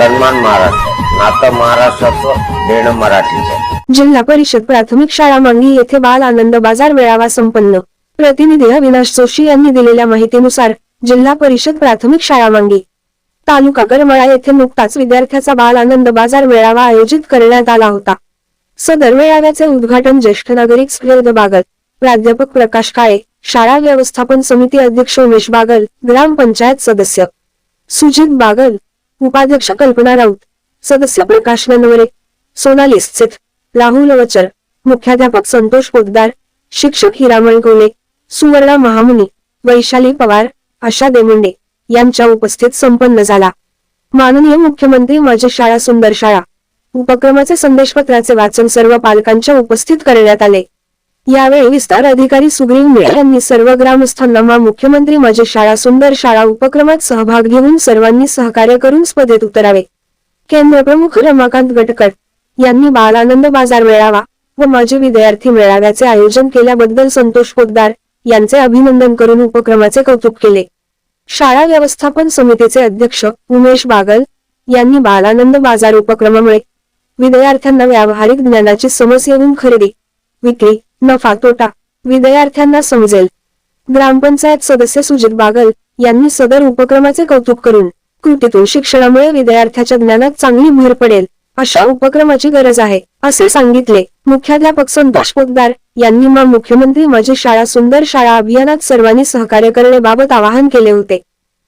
सन्मान महाराष्ट्र नातं महाराष्ट्राचं देणं मराठीचं जिल्हा परिषद प्राथमिक शाळा मांगी येथे बाल आनंद बाजार मेळावा संपन्न. प्रतिनिधी अविनाश जोशी यांनी दिलेल्या माहितीनुसार जिल्हा परिषद प्राथमिक शाळा मांगी. तालुका करमळा येथे नुकताच विद्यार्थ्याचा बाल आनंद बाजार मेळावा आयोजित करण्यात आला होता. सदर मेळाव्याचे उद्घाटन ज्येष्ठ नागरिक स्फेर्द बागल प्राध्यापक प्रकाश काळे शाळा व्यवस्थापन समिती अध्यक्ष उमेश बागल ग्रामपंचायत सदस्य सुजित बागल उपाध्यक्ष कल्पना राऊत सदस्य प्रकाश ननवरे सोनाली स्थित राहुल वचर मुख्याध्यापक संतोष पोतदार शिक्षक हिरामण कोले सुवर्णा महामुनी वैशाली पवार आशा देमुंडे यांच्या उपस्थित संपन्न झाला. माननीय मुख्यमंत्री माझी शाळा सुंदर शाळा. उपक्रमाचे संदेशपत्राचे वाचन सर्व पालकांच्या उपस्थित करण्यात आले. यावेळी विस्तार अधिकारी सुग्रीव मेळ यांनी सर्व ग्रामस्थांना मुख्यमंत्री माझी शाळा सुंदर शाळा उपक्रमात सहभाग घेऊन सर्वांनी सहकार्य करून स्पर्धेत उतरावे. केंद्र प्रमुख रमाकांत गटकट यांनी बालानंद बाजार मेळावा व माजी विद्यार्थी मेळाव्याचे आयोजन केल्याबद्दल संतोष पोद्दार यांचे अभिनंदन करून उपक्रमाचे कौतुक केले. शाळा व्यवस्थापन समितीचे अध्यक्ष उमेश बागल यांनी बालानंद बाजार उपक्रमामुळे विद्यार्थ्यांना व्यावहारिक ज्ञानाची समज येऊन खरेदी विक्री नफा तोटा विद्यार्थ्यांना समजेल. ग्रामपंचायत सदस्य सुजित बागल यांनी सदर उपक्रमाचे कौतुक करून कृतीतून शिक्षणामुळे विद्यार्थ्याच्या ज्ञानात चांगली भर पडेल अशा उपक्रमाची गरज आहे असे सांगितले मुख्याध्यापक संतोष पोतदार यांनी मग मुख्यमंत्री माझी शाळा सुंदर शाळा अभियानात सर्वांनी सहकार्य करण्याबाबत आवाहन केले होते.